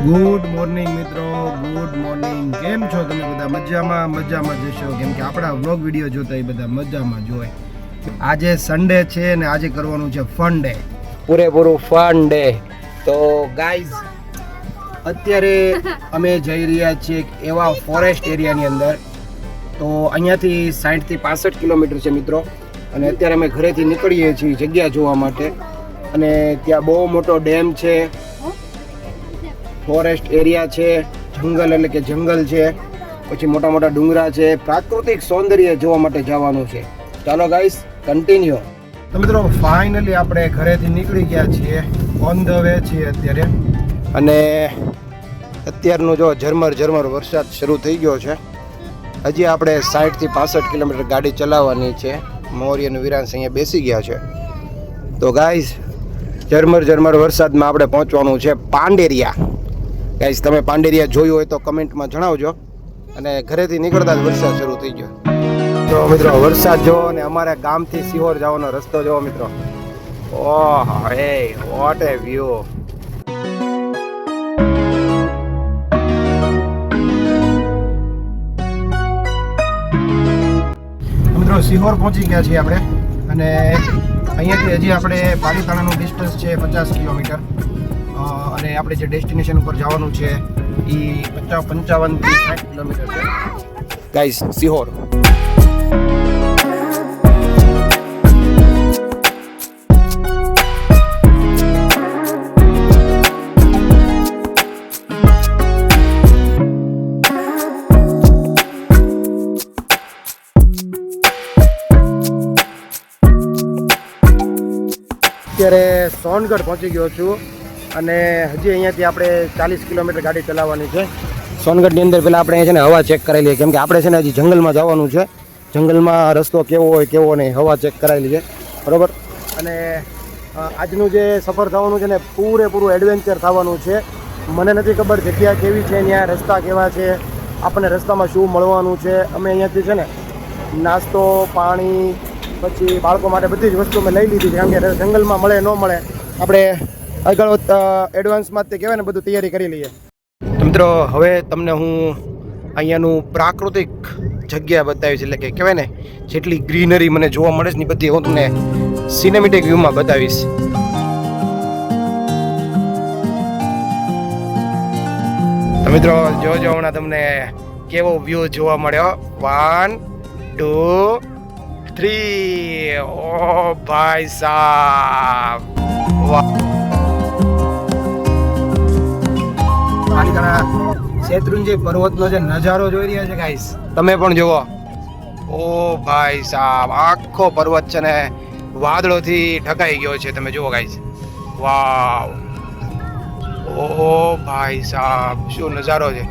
Good morning મિત્રો. Good morning કેમ છો તમે બધા? મજામાં મજામાં જશો? કેમ કે આપણા વ્લોગ વીડિયો જોતા એ બધા મજામાં જોય આજે સન્ડે છે ને આજે કરવાનું છે ફન ડે પૂરેપૂરું ફન ડે તો ગાઈઝ અત્યારે અમે જઈ રહ્યા છીએ એવા ફોરેસ્ટ એરિયાની અંદર. તો અહીંયાથી સાઠથી પાસઠ કિલોમીટર છે મિત્રો. અને અત્યારે અમે ઘરેથી નીકળીએ છીએ જગ્યા જોવા માટે. અને ત્યાં બહુ મોટો ડેમ છે. ફોરેસ્ટ એરિયા છે જંગલ એટલે કે જંગલ છે, પછી મોટા મોટા ડુંગરા છે, પ્રાકૃતિક સૌંદર્ય જોવા માટે જવાનું છે. ચાલો ગાઈસ કન્ટિન્યુ તો મિત્રો ફાઇનલી આપણે ઘરેથી નીકળી ગયા છીએ ઓન ધ વે છીએ અત્યારે. અને અત્યારનો જો ઝરમર ઝરમર વરસાદ શરૂ થઈ ગયો છે. હજી આપણે સાઠથી પાસઠ કિલોમીટર ગાડી ચલાવવાની છે. મૌર્ય અને વિરાંશ અહીંયા બેસી ગયા છે. તો ગાઈઝ ઝરમર ઝરમર વરસાદમાં આપણે પહોંચવાનું છે પાંડેરિયા. ગાઈઝ તમે પાંડેરિયા જોયું હોય તો કમેન્ટમાં જણાવજો અને ઘરેથી નીકળતા જ વરસાદ શરૂ થઈ ગયો. જો મિત્રો, વરસાદ જો અને અમારા ગામથી સિહોર જવાનો રસ્તો જો મિત્રો. ઓહ, હે વોટ એ વ્યૂ મિત્રો, સિહોર પહોંચી ગયા છીએ આપણે અને અહીંયાથી હજી આપણે પાલીતાણાનું ડિસ્ટન્સ છે પચાસ કિલોમીટર. અને આપણે જે ડેસ્ટિનેશન ઉપર જવાનું છે એ પચાસ પંચાવનથી સાઠ કિલોમીટર છે. ગાઈસ સિહોર અત્યારે સોનગઢ પહોંચી ગયો છું. અને હજી અહીંયાથી આપણે ચાલીસ કિલોમીટર ગાડી ચલાવવાની છે. સોનગઢની અંદર પહેલાં આપણે અહીંયા છે ને હવા ચેક કરાવી લઈએ. કેમ કે આપણે છે ને હજી જંગલમાં જવાનું છે. જંગલમાં રસ્તો કેવો હોય, કેવો નહીં, હવા ચેક કરાવી લઈએ. બરાબર? અને આજનું જે સફર થવાનું છે ને પૂરેપૂરું એડવેન્ચર થવાનું છે. મને નથી ખબર જગ્યા કેવી છે ત્યાં, રસ્તા કેવા છે, આપણને રસ્તામાં શું મળવાનું છે. અમે અહીંયાથી છે ને નાસ્તો, પાણી, પછી બાળકો માટે બધી જ વસ્તુ મેં લઈ લીધી છે. કારણ કે જંગલમાં મળે, ન મળે, આપણે આગળ એડવાન્સમાં તે કહેવાય ને બધું તૈયારી કરી લઈએ. તો મિત્રો, હવે તમને હું અહીંયાનું પ્રાકૃતિક જગ્યા બતાવીશ. એટલે કે કહેવાય ને, જેટલી ગ્રીનરી મને જોવા મળે છે ને બધી હું તમને સિનેમેટિક વ્યૂમાં બતાવીશ. તો મિત્રો જોજો હમણાં તમને કેવો વ્યૂ જોવા મળ્યો? વન ટુ થ્રી ઓ ભાઈ સાહેબ વાહ. પાલિતાણા શેત્રુંજય પર્વતનો જે નજારો જોઈ રહ્યા છે ગાઈસ તમે પણ જુઓ. ઓ ભાઈ સાહેબ આખો પર્વત છે ને વાદળોથી ઢકાઈ ગયો છે, તમે જુઓ ગાઈસ વાવ. ઓ ભાઈ સાહેબ શું નજારો છે?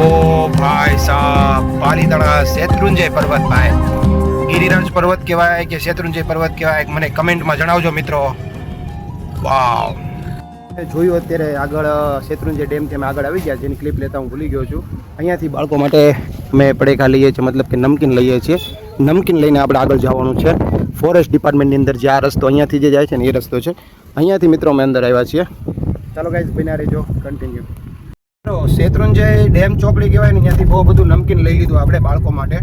ઓ ભાઈ સાહેબ પાલીતાણા શેત્રુંજય પર્વત, ભાઈ. ગિરિરાજ પર્વત કહેવાય કે શેત્રુંજય પર્વત કહેવાય, મને કમેન્ટમાં જણાવજો, મિત્રો. વાવ. જોયું અત્યારે આગળ શેત્રુંજય ડેમથી અમે આગળ આવી ગયા જેની ક્લિપ લેતા હું ભૂલી ગયો છું. અહીંયાથી બાળકો માટે અમે પડેખા લઈએ છીએ મતલબ કે નમકીન લઈએ છીએ. નમકીન લઈને આપણે આગળ જવાનું છે. ફોરેસ્ટ ડિપાર્ટમેન્ટની અંદર જે આ રસ્તો અહીંયાથી જે જાય છે ને એ રસ્તો છે. અહીંયાથી મિત્રો અમે અંદર આવ્યા છીએ. ચાલો ગાઈઝ બન્યા રહેજો કન્ટિન્યુ શેત્રુંજય ડેમ ચોકડી કહેવાય ને ત્યાંથી બહુ બધું નમકીન લઈ લીધું આપણે બાળકો માટે.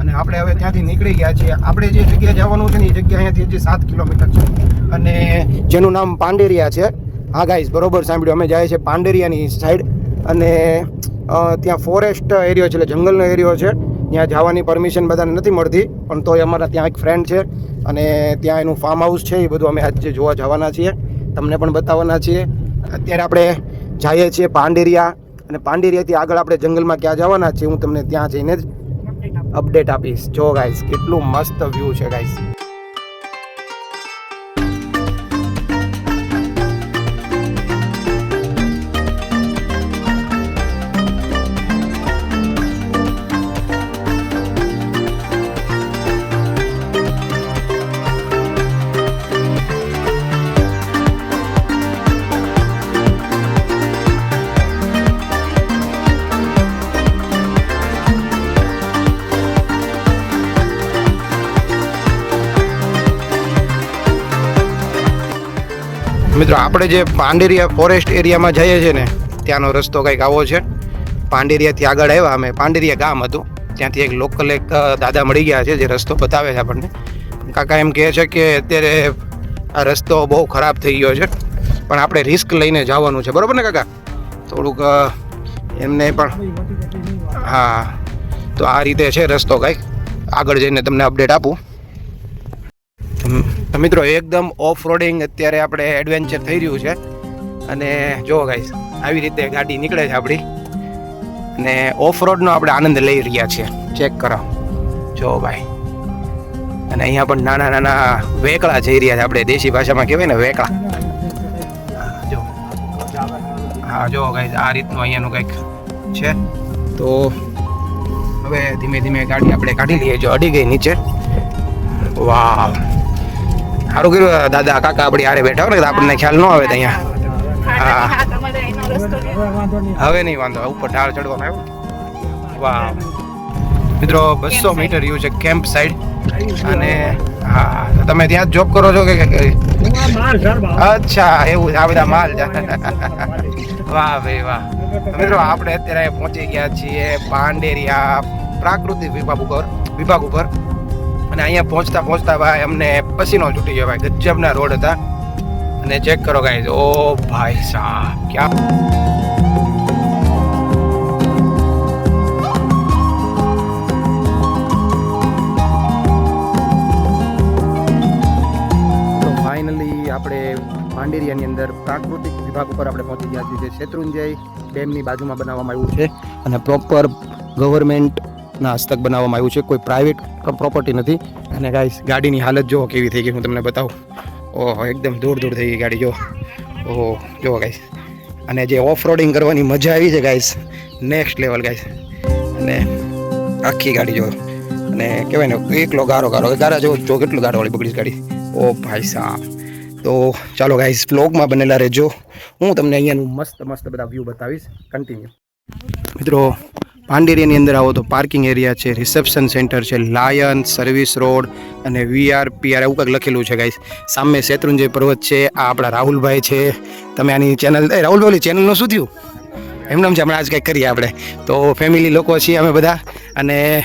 અને આપણે હવે ત્યાંથી નીકળી ગયા છીએ. આપણે જે જગ્યાએ જવાનું છે ને એ જગ્યા અહીંયાથી હજી સાત કિલોમીટર છે. અને જેનું નામ પાંડેરિયા છે. હા ગાઈઝ બરોબર સાંભળ્યું. અમે જાય છે પાંડેરિયાની સાઈડ અને ત્યાં ફોરેસ્ટ એરિયો છે, એટલે જંગલનો એરિયો છે. ત્યાં જવાની પરમિશન બધાને નથી મળતી, પણ તોય અમારા ત્યાં એક ફ્રેન્ડ છે. અને ત્યાં એનું ફાર્મ હાઉસ છે, એ બધું અમે આજે જોવા જવાના છીએ. તમને પણ બતાવવાના છીએ. અત્યારે આપણે જઈએ છીએ પાંડેરિયા. અને પાંડેરિયાથી આગળ આપણે જંગલમાં ક્યાં જવાના છીએ, હું તમને ત્યાં જઈને જ અપડેટ આપીશ. જો ગાઈસ કેટલું મસ્ત વ્યૂ છે ગાઈસ મિત્રો, આપણે જે પાંડેરિયા ફોરેસ્ટ એરિયામાં જઈએ છીએ ને, ત્યાંનો રસ્તો કંઈક આવો છે. પાંડેરિયાથી આગળ આવ્યા અમે. પાંડેરિયા ગામ હતું. ત્યાંથી એક લોકલ એક દાદા મળી ગયા છે જે રસ્તો બતાવે છે આપણને. કાકા એમ કહે છે કે અત્યારે આ રસ્તો બહુ ખરાબ થઈ ગયો છે. પણ આપણે રિસ્ક લઈને જવાનું છે. બરાબર ને કાકા? થોડુંક એમને પણ હા. તો આ રીતે છે રસ્તો કંઈક. આગળ જઈને તમને અપડેટ આપું. તો- મિત્રો, એકદમ ઓફ રોડિંગ અત્યારે આપણે એડવેન્ચર થઈ રહ્યું છે. અને જુઓ ગાઈસ આવી રીતે ગાડી નીકળે છે આપણી. અને ઓફ રોડનો આપણે આનંદ લઈ રહ્યા છીએ. ચેક કરો. જો ભાઈ. અને અહીંયા પણ નાના નાના વેકળા જઈ રહ્યા છે આપણે. દેશી ભાષામાં કહેવાય ને વેકળા. જો. હા, જો ગાઈસ આ રીતનું અહીંયાનું કંઈક છે. તો હવે ધીમે ધીમે ગાડી આપણે કાઢી લઈએ. જો અડી ગઈ નીચે. વાહ સારું કર્યું દાદા, કાકા આપણી હારે બેઠા હોય ને આપણને ખ્યાલ ન આવે તો અહીંયા. હવે નહીં વાંધો, ઉપર ઢાળ ચડવામાં આવ્યો. વાહ મિત્રો, બસો મીટર યુ છે કેમ્પ સાઈડ. અને, હા તમે ત્યાં જ જોબ કરો છો કે અચ્છા, એવું, આ બધા માલ. વાહ ભાઈ, વાહ. મિત્રો, આપણે અત્યારે પહોંચી ગયા છીએ પાંડેરિયા પ્રાકૃતિક વિભાગ ઉપર વિભાગ ઉપર. અને અહીંયા પહોંચતા પહોંચતા ભાઈ અમને પસીનો છૂટી ગયો ભાઈ. ગજબના રોડ હતા. અને ચેક કરો ગાઈઝ ઓ ભાઈ સાહેબ, ક્યાં? આપણે પાંડેરિયાની અંદર પ્રાકૃતિક વિભાગ ઉપર આપણે પહોંચી ગયા છીએ, જે શેત્રુંજય ડેમની બાજુમાં બનાવવામાં આવ્યું છે. અને પ્રોપર ગવર્મેન્ટના હસ્તક બનાવવામાં આવ્યું છે. કોઈ પ્રાઇવેટ પ્રોપર્ટી નથી. અને ગાઈસ ગાડીની હાલત જોવો કેવી થઈ ગઈ હું તમને બતાવું. ઓહો, એકદમ દૂર દૂર થઈ ગઈ ગાડી, જો. ઓહો જુઓ ગાઈસ અને જે ઓફ રોડિંગ કરવાની મજા આવી છે ગાઈસ નેક્સ્ટ લેવલ ગાઈસ અને આખી ગાડી જો. અને કહેવાય ને, એકલો ગારો ગારો. ગારા જો જો કેટલું ગારોવાળી બગડી છે ગાડી. ઓ ભાઈ સાહેબ તો ચાલો ગાઈસ બ્લોગમાં બનેલા રહેજો. હું તમને અહીંયાનું મસ્ત મસ્ત બધા વ્યૂ બતાવીશ. કન્ટિન્યુ મિત્રો પાંડેરિયાની અંદર આવો તો પાર્કિંગ એરિયા છે રિસેપ્શન સેન્ટર છે લાયન સર્વિસ રોડ અને વીઆર પીઆર એવું કંઈક લખેલું છે ગાઈસ સામે શેત્રુંજય પર્વત છે, આ આપણા રાહુલભાઈ છે. તમે આની ચેનલ એ રાહુલભાઈ ચેનલનું શું થયું? એમનામ છે, હમણાં આજ કંઈક કરીએ આપણે. તો ફેમિલી લોકો છીએ અમે બધા. અને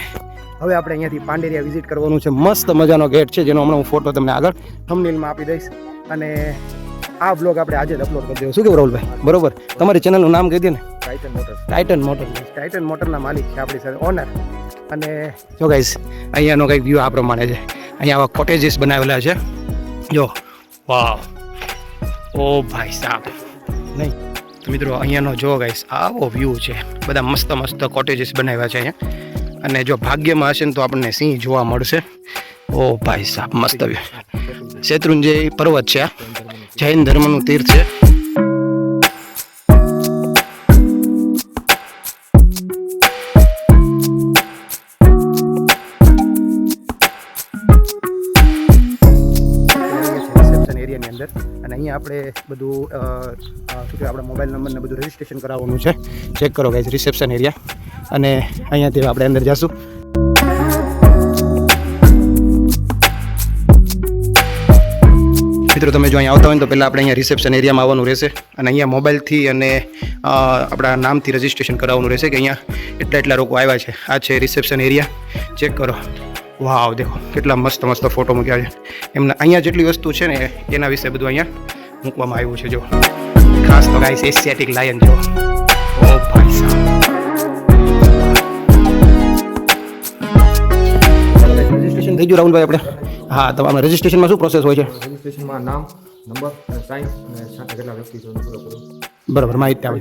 હવે આપણે અહીંયાથી પાંડેરિયા વિઝિટ કરવાનું છે. મસ્ત મજાનો ગેટ છે, જેનો હમણાં હું ફોટો તમને આગળ થંબનેલમાં આપી દઈશ. અને આ બ્લોગ આપણે આજે જ અપલોડ કરી દેવો. શું કેવું રાહુલભાઈ? બરોબર. તમારી ચેનલનું નામ કહી દે ને. Titan Motor Titan Motor Titan મોટરના માલિક છે આપણી સાથે ઓનર અને જો ગાઈસ અહીંયાનો કંઈક વ્યૂ આ પ્રમાણે છે. અહીંયા આવા કોટેજીસ બનાવેલા છે. જો વાવ. ઓ ભાઈ સાહેબ નહીં. મિત્રો અહીંયાનો જો ગાઈસ આવો વ્યૂ છે. બધા મસ્ત મસ્ત કોટેજીસ બનાવ્યા છે અહીંયા. અને જો ભાગ્યમાં હશે ને તો આપણને સિંહ જોવા મળશે. ઓ ભાઈ સાહેબ મસ્ત વ્યૂ શેત્રુંજય પર્વત છે આ. જૈન ધર્મનું તીર્થ છે અંદર. અને અહીંયા આપણે બધું શું કે આપણા મોબાઈલ નંબરને બધું રજીસ્ટ્રેશન કરાવવાનું છે. ચેક કરો ગાઈઝ રિસેપ્શન એરિયા અને અહીંયાથી આપણે અંદર જઈશું મિત્રો, તમે જો અહીંયા આવતા હોય તો પહેલાં આપણે અહીંયા રિસેપ્શન એરિયામાં આવવાનું રહેશે. અને અહીંયા મોબાઈલથી અને આપણા નામથી રજીસ્ટ્રેશન કરાવવાનું રહેશે કે અહીંયા એટલા એટલા લોકો આવ્યા છે. આ છે રિસેપ્શન એરિયા ચેક કરો. વાવ દેખો, કેટલા મસ્ત મસ્ત ફોટો મૂક્યા છે. એમના, અહીંયા જેટલી વસ્તુ છે ને, એના વિશે બધું અહીંયા મૂકવામાં આવ્યું છે જો ખાસ તો ગાઈસ એશિયાટિક લાયન જો રજીસ્ટ્રેશન થઈ ગયું રાહુલભાઈ આપણે. હા તમારા રજીસ્ટ્રેશનમાં શું પ્રોસેસ હોય છે? રજિસ્ટ્રેશનમાં નામ નંબર અને સાઇન અને સાથે કેટલા વ્યક્તિ છે પૂરો પૂરો બરાબર માહિતી આવે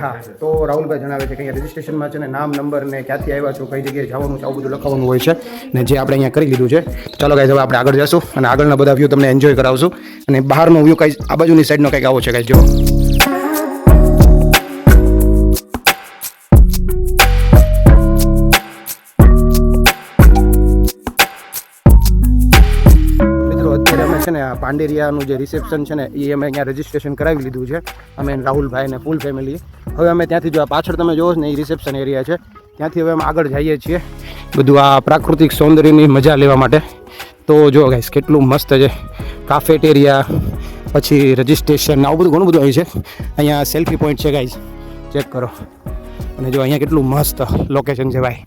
હા. તો રાહુલભાઈ જણાવે છે કે અહીંયા રજીસ્ટ્રેશનમાં છે ને નામ નંબર ને ક્યાંથી આવ્યા છો કઈ જગ્યાએ જવાનું છે આવું બધું લખવાનું હોય છે. ને જે આપણે અહીંયા કરી લીધું છે તો ચાલો ગાઈઝ હવે આપણે આગળ જશું અને આગળના બધા વ્યૂ તમને એન્જોય કરાવશું. અને બહારનો વ્યૂ કઈ આ બાજુની સાઈડનો કંઈક આવો છે કાંઈ જો પાંડેરિયાનું જે રિસેપ્શન છે ને, એ અમે અહીંયા રજીસ્ટ્રેશન કરાવી લીધું છે. અમે રાહુલભાઈ અને ફૂલ ફેમિલી હવે અમે ત્યાંથી જો આ પાછળ તમે જોવો ને, એ રિસેપ્શન એરિયા છે. ત્યાંથી હવે અમે આગળ જઈએ છીએ. બધું આ પ્રાકૃતિક સૌંદર્યની મજા લેવા માટે. તો જો ગાઈસ કેટલું મસ્ત છે. કાફેટેરિયા પછી રજિસ્ટ્રેશન આવું બધું ઘણું બધું હોય છે. અહીંયા સેલ્ફી પોઈન્ટ છે ગાઈઝ ચેક કરો. અને જો અહીંયા કેટલું મસ્ત લોકેશન છે ભાઈ.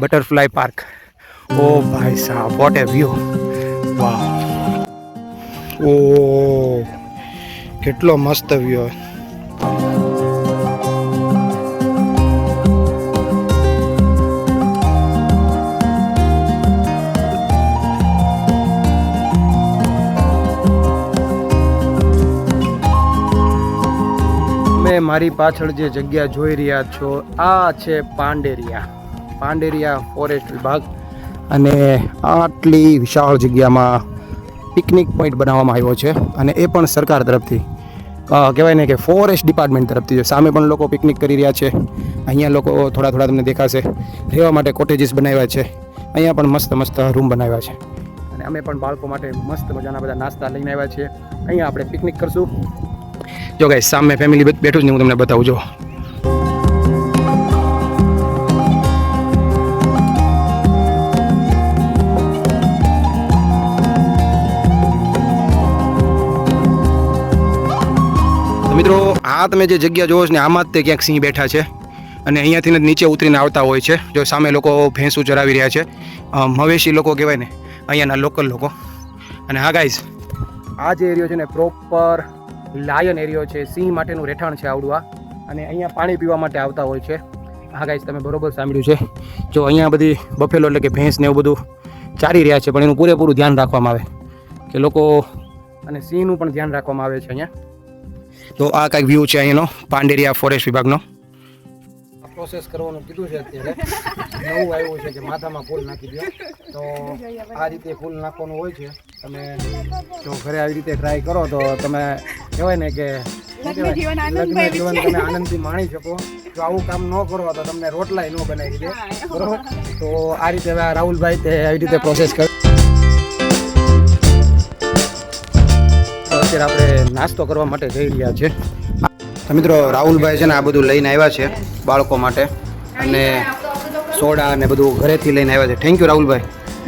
બટરફ્લાય પાર્ક ઓ ભાઈ સાહેબ વોટ એ વ્યૂ વાહ ઓ કેટલો મસ્ત વ્યૂ તમે મારી પાછળ જે જગ્યા જોઈ રહ્યા છો, આ છે પાંડેરિયા. પાંડેરિયા ફોરેસ્ટ વિભાગ. અને આટલી વિશાળ જગ્યામાં પિકનિક પોઈન્ટ બનાવવામાં આવ્યો છે અને એ પણ સરકાર તરફથી. કહેવાય ને કે ફોરેસ્ટ ડિપાર્ટમેન્ટ તરફથી છે. સામે પણ લોકો પિકનિક કરી રહ્યા છે. અહીંયા લોકો થોડા થોડા તમને દેખાશે. રહેવા માટે કોટેજીસ બનાવ્યા છે. અહીંયા પણ મસ્ત મસ્ત રૂમ બનાવ્યા છે. અને અમે પણ બાળકો માટે મસ્ત મજાના બધા નાસ્તા લઈને આવ્યા છીએ. અહીંયા આપણે પિકનિક કરશું. જો ગાઈસ સામે ફેમિલી બેઠું જ ને હું તમને બતાવું, જો. આ તમે જે જગ્યા જોવો છો ને, આમાં જ તે ક્યાંક સિંહ બેઠા છે. અને અહીંયાથી નીચે ઉતરીને આવતા હોય છે. જો સામે લોકો ભેંસું ચરાવી રહ્યા છે. મવેશી લોકો કહેવાય ને, અહીંયાના લોકલ લોકો. અને હા ગાઈઝ આ જે એરિયો છે ને પ્રોપર લાયન એરિયો છે. સિંહ માટેનું રહેઠાણ છે આવડું આ. અને અહીંયા પાણી પીવા માટે આવતા હોય છે. હા ગાઈઝ તમે બરોબર સાંભળ્યું છે. જો અહીંયા બધી બફેલો એટલે કે ભેંસ ને એવું બધું ચારી રહ્યા છે, પણ એનું પૂરેપૂરું ધ્યાન રાખવામાં આવે. કે લોકો અને સિંહનું પણ ધ્યાન રાખવામાં આવે છે અહીંયા. તો આ કાંઈક વ્યૂ છે અહીંનો પાંડેરિયા ફોરેસ્ટ વિભાગનો. પ્રોસેસ કરવાનું કીધું છે અત્યારે. નવું આવ્યું છે કે માથામાં ફૂલ નાખી દો તો આ રીતે ફૂલ નાખવાનું હોય છે. તમે જો ઘરે આવી રીતે ટ્રાય કરો તો તમે કહેવાય ને કે જીવન લગ્ન જીવન તમે આનંદથી માણી શકો. જો આવું કામ ન કરો તો તમને રોટલાય ન બનાવી દે. બરોબર? તો આ રીતે હવે રાહુલભાઈ તે આવી રીતે પ્રોસેસ કર. અત્યારે આપણે નાસ્તો કરવા માટે જઈ રહ્યા છે તો મિત્રો, રાહુલભાઈ છે ને આ બધું લઈને આવ્યા છે બાળકો માટે. અને સોડા ને બધું ઘરેથી લઈને આવ્યા છે. થેન્ક યુ રાહુલભાઈ.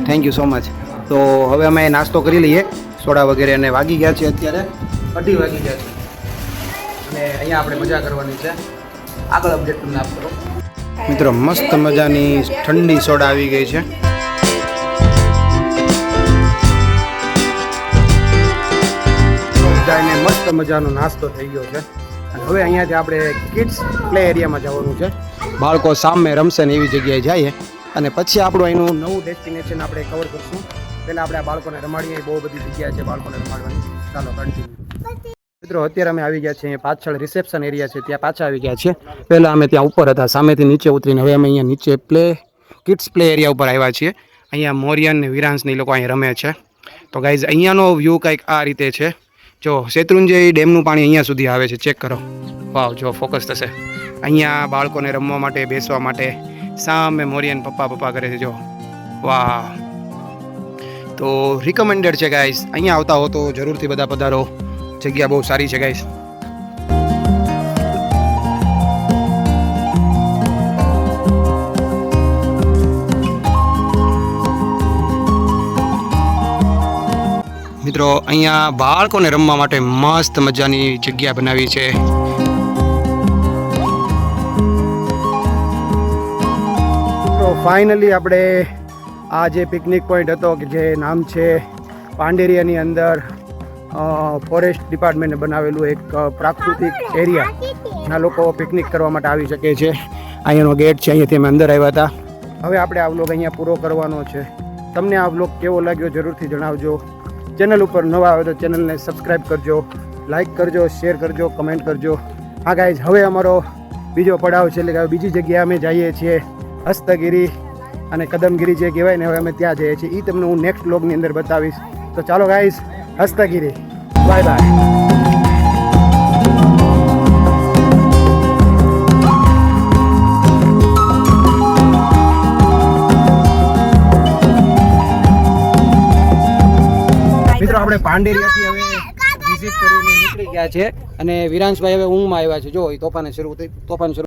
થેન્ક યુ સો મચ તો હવે અમે નાસ્તો કરી લઈએ. સોડા વગેરે અને વાગી ગયા છે અત્યારે. અઢી વાગી ગયા છે. અને અહીંયા આપણે મજા કરવાની છે. આગળ અપડેટ તમને આપતો મિત્રો, મસ્ત મજાની ઠંડી સોડા આવી ગઈ છે. બધાને મસ્ત મજાનો નાસ્તો થઈ ગયો છે. અને હવે અહીંયાથી આપણે કિડ્સ પ્લે એરિયામાં જવાનું છે. બાળકો સામે રમશે ને એવી જગ્યાએ જઈએ. અને પછી આપણું અહીંનું નવું ડેસ્ટિનેશન આપણે કવર કરશું. પહેલાં આપણે આ બાળકોને રમાડીએ. બહુ બધી જગ્યા છે બાળકોને રમાડવાની. ચાલો કન્ટિન્યુ મિત્રો, અત્યારે અમે આવી ગયા છીએ અહીંયા પાછળ રિસેપ્શન એરિયા છે. ત્યાં પાછા આવી ગયા છીએ. પહેલાં અમે ત્યાં ઉપર હતા. સામેથી નીચે ઉતરીને હવે અમે અહીંયા નીચે પ્લે કિડ્સ પ્લે એરિયા ઉપર આવ્યા છીએ. અહીંયા મોરિયન ને વિરાન્સને એ લોકો અહીંયા રમે છે. તો ગાઈઝ અહીંયાનો વ્યૂ કંઈક આ રીતે છે. જો, શેત્રુંજય ડેમનું પાણી અહીંયા સુધી આવે છે, ચેક કરો. વાવ, જો, ફોકસ થશે. અહીંયા બાળકોને રમવા માટે, બેસવા માટે સામે મોરિયન પપ્પા પપ્પા કરે છે, જો. વાહ. તો રિકમેન્ડેડ છે ગાઈસ અહીંયા આવતા હો તો જરૂરથી બધા પધારો. જગ્યા બહુ સારી છે ગાઈસ મિત્રો, અહીંયા બાળકોને રમવા માટે મસ્ત મજાની જગ્યા બનાવી છે. તો ફાઇનલી આપણે આ જે પિકનિક પોઈન્ટ હતો, કે જે નામ છે પાંડેરિયાની અંદર ફોરેસ્ટ ડિપાર્ટમેન્ટે બનાવેલું એક પ્રાકૃતિક એરિયા ના લોકો પિકનિક કરવા માટે આવી શકે છે. અહીંયાનો ગેટ છે, અહીંયાથી અમે અંદર આવ્યા હતા. હવે આપણે આ વ્લોગ અહીંયા પૂરો કરવાનો છે. તમને આ વ્લોગ કેવો લાગ્યો જરૂરથી જણાવજો. ચેનલ ઉપર નવા આવે તો ચેનલને સબસ્ક્રાઈબ કરજો લાઇક કરજો શેર કરજો કમેન્ટ કરજો. હા ગાઈઝ હવે અમારો બીજો પડાવ છે, એટલે કે બીજી જગ્યાએ અમે જઈએ છીએ હસ્તગીરી અને કદમગીરી જે કહેવાય ને, હવે અમે ત્યાં જઈએ છીએ. એ તમને હું નેક્સ્ટ બ્લોગની અંદર બતાવીશ. તો ચાલો ગાઈઝ હસ્તગીરી. બાય બાય મિત્રો આપણે પાંડેરિયાથી હવે વિઝિટ કરીને નીકળી ગયા છે. અને વિરાંશભાઈ હવે ઊંઘમાં આવ્યા છે. જો તોફાને શરૂ થઈ તોફાન શરૂ